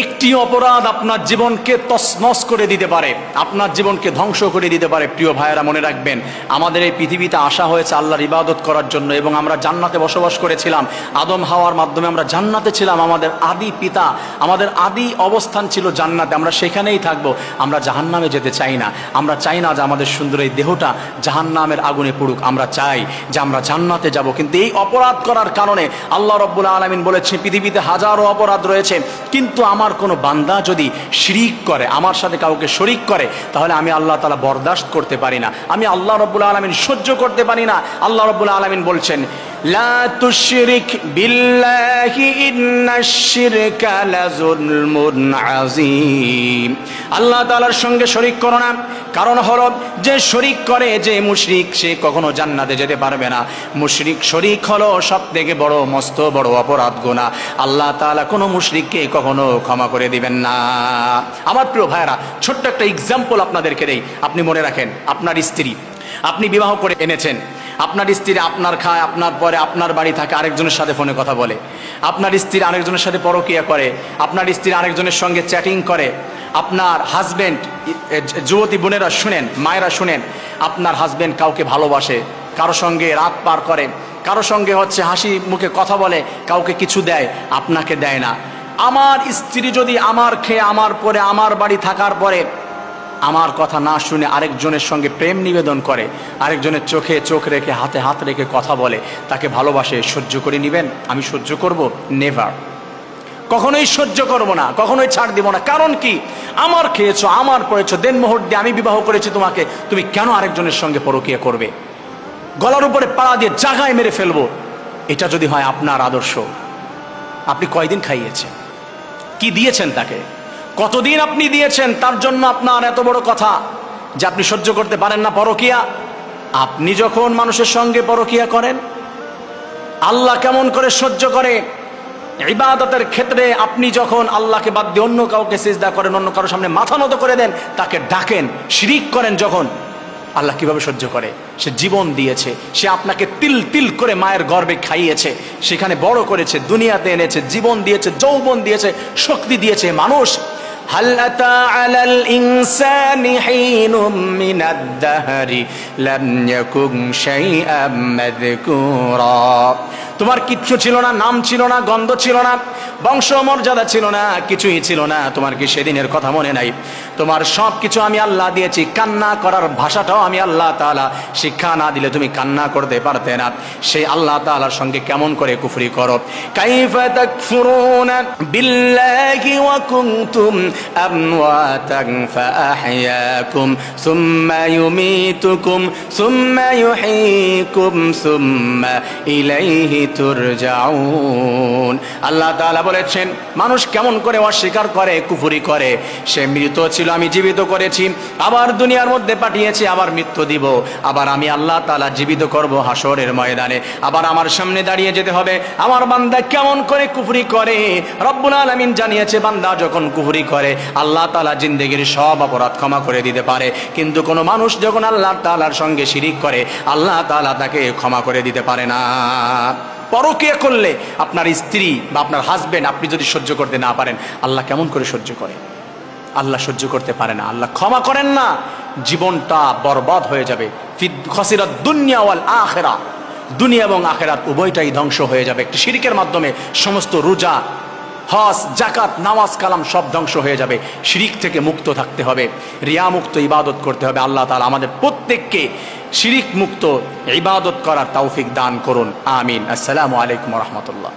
একটি অপরাধ আপনার জীবনকে তছনছ করে দিতে পারে, আপনার জীবনকে ধ্বংস করে দিতে পারে, প্রিয় ভাইয়েরা, মনে রাখবেন, আমাদের এই পৃথিবীতে আসা হয়েছে আল্লাহর ইবাদত করার জন্য এবং আমরা জান্নাতে বসবাস করেছিলাম। আদম হাওয়ার মাধ্যমে আমরা জান্নাতে ছিলাম, আমাদের আদি পিতা, আমাদের আদি অবস্থান ছিল জান্নাতে, আমরা সেখানেই থাকব, আমরা জাহান্নামে যেতে চাই না, আমরা চাই না যে আমাদের সুন্দর এই দেহটা জাহান্নামের আগুনে পড়ুক, আমরা চাই যে আমরা জান্নাতে যাব, কিন্তু এই অপরাধ করার কারণে আল্লাহ রব্বুল আলমিন বলেছে পৃথিবীতে হাজারো অপরাধ রয়েছে, কিন্তু আমার কোনো বান্দা যদি শিরিক করে, আমার সাথে কাউকে শরিক করে, তাহলে আমি আল্লাহ তালা বরদাস্ত করতে পারি না। আমি আল্লাহ রব্বুল আলমিন সহ্য করতে পারি না। আল্লাহ রব্বুল আলমিন বলছেন আল্লাহ সঙ্গে শরিক করো না। কারণ হলো, যে শরিক করে, যে মুশরিক, সে কখনো জান্নাতে যেতে পারবে না। মুশরিক শরিক হলো সব থেকে বড়, মস্ত, বড় অপরাধ গোনা আল্লাহ তাআলা কোনো মুশরিককে কখনো ক্ষমা করে দিবেন না। আমার প্রিয় ভাইরা ছোট্ট একটা এক্সাম্পল আপনাদেরকে দেই। আপনি মনে রাখেন, আপনার স্ত্রী, আপনি বিবাহ করে এনেছেন। আপনার স্ত্রী আপনার খায়, আপনার পরে আপনার বাড়ি থাকে, আরেকজনের সাথে ফোনে কথা বলে। আপনার স্ত্রী আরেকজনের সাথে পরকিয়া করে, আপনার স্ত্রী আরেকজনের সঙ্গে চ্যাটিং করে। আপনার হাজবেন্ড যুবতী বোনেরা শুনেন, মায়েরা শুনেন, আপনার হাজব্যান্ড কাউকে ভালোবাসে, কারও সঙ্গে রাত পার করে, কারও সঙ্গে হচ্ছে হাসি মুখে কথা বলে, কাউকে কিছু দেয়, আপনাকে দেয় না। আমার স্ত্রী যদি আমার খেয়ে, আমার পরে, আমার বাড়ি থাকার পরে আমার কথা না শুনে আরেকজনের সঙ্গে প্রেম নিবেদন করে, আরেকজনের চোখে চোখ রেখে, হাতে হাত রেখে কথা বলে, তাকে ভালোবাসে, সহ্য করে নেবেন? আমি সহ্য করব? নেভার কখনোই সহ্য করব না, কখনোই ছাড় দিব না। কারণ কি? আমার খেয়েছো, আমার পড়েছো, দেন মোহর দিয়ে আমি বিবাহ করেছি তোমাকে, তুমি কেন আরেকজনের সঙ্গে পরকিয়া করবে? গলার উপরে পাড়া দিয়ে জাগায় মেরে ফেলব। এটা যদি হয় আপনার আদর্শ। আপনি কয়দিন খাইয়েছেন? কি দিয়েছেন তাকে? কতদিন আপনি দিয়েছেন তার জন্য আপনার এত বড় কথা যে আপনি সহ্য করতে পারেন না পরকিয়া? আপনি যখন মানুষের সঙ্গে পরকিয়া করেন, আল্লাহ কেমন করে সহ্য করে? ইবাদতের ক্ষেত্রে আপনি যখন আল্লাহকে বাদ দিয়ে অন্য কাউকে সিজদা করেন, অন্য কারোর সামনে মাথা নত করে দেন, তাকে ডাকেন, শিরিক করেন যখন, আল্লাহ কীভাবে সহ্য করে? সে জীবন দিয়েছে, সে আপনাকে তিল তিল করে মায়ের গর্বে খাইয়েছে, সেখানে বড় করেছে, দুনিয়াতে এনেছে, জীবন দিয়েছে, যৌবন দিয়েছে, শক্তি দিয়েছে মানুষ। هل أتى على الإنسان حين من الدهر؟ لم يكن شيئا مذكورا. তোমার কিচ্ছু ছিল না, নাম ছিল না, গন্ধ ছিল না বংশ মর্যাদা ছিল না, কিছুই ছিল না। তোমার কি সেদিনের কথা মনে নাই? তোমার সব কিছু আমি আল্লাহ দিয়েছি। কান্না করার ভাষাটাও আমি আল্লাহ তালা শিক্ষা না দিলে তুমি কান্না করতে পারতে না। সেই আল্লাহ তাআলার সঙ্গে কেমন করে কুফরি করো? ওয়া সুম্মা ইলাইহি তুরজাউন আল্লাহ তাআলা বলেছেন, মানুষ কেমন করে অস্বীকার করে, কুফরি করে? সে মৃত ছিল, আমি জীবিত করেছি, আবার দুনিয়ার মধ্যে পাঠিয়েছি, আবার মৃত্যু দিব। আবার আমি আল্লাহ তাআলা জীবিত করব হাসরের ময়দানে। আবার আমার সামনে দাঁড়িয়ে যেতে হবে, আমার বান্দা কেমন করে কুফরি করে? রব্বুল আলামিন জানিয়েছে, বান্দা যখন কুফরি করে, আল্লাহ তাআলা জিন্দেগির সব অপরাধ ক্ষমা করে দিতে পারে। কিন্তু কোনো মানুষ যখন আল্লাহ তাআলার সঙ্গে শিরিক করে, আল্লাহ তাআলা তাকে ক্ষমা করে দিতে পারে না। পরকিয়া করলে আপনার স্ত্রী বা আপনার হাজবেন্ড আপনি যদি সহ্য করতে না পারেন, আল্লাহ কেমন করে সহ্য করে? আল্লাহ সহ্য করতে পারে না। আল্লাহ ক্ষমা করেন না, জীবনটা বরবাদ হয়ে যাবে। খসিরা দুনিয়া ওয়াল আখেরা। দুনিয়া এবং আখেরাত উভয়টাই ধ্বংস হয়ে যাবে। একটি শিরিকের মাধ্যমে সমস্ত রোজা, হজ জাকাত নামাজ, কালাম সব ধ্বংস হয়ে যাবে। শিরিক থেকে মুক্ত থাকতে হবে। রিয়া মুক্ত ইবাদত করতে হবে। আল্লাহ তালা আমাদের প্রত্যেককে শিরিক মুক্ত ইবাদত করার তৌফিক দান করুন। আমিন। আসসালামু আলাইকুম রহমতুল্লাহ।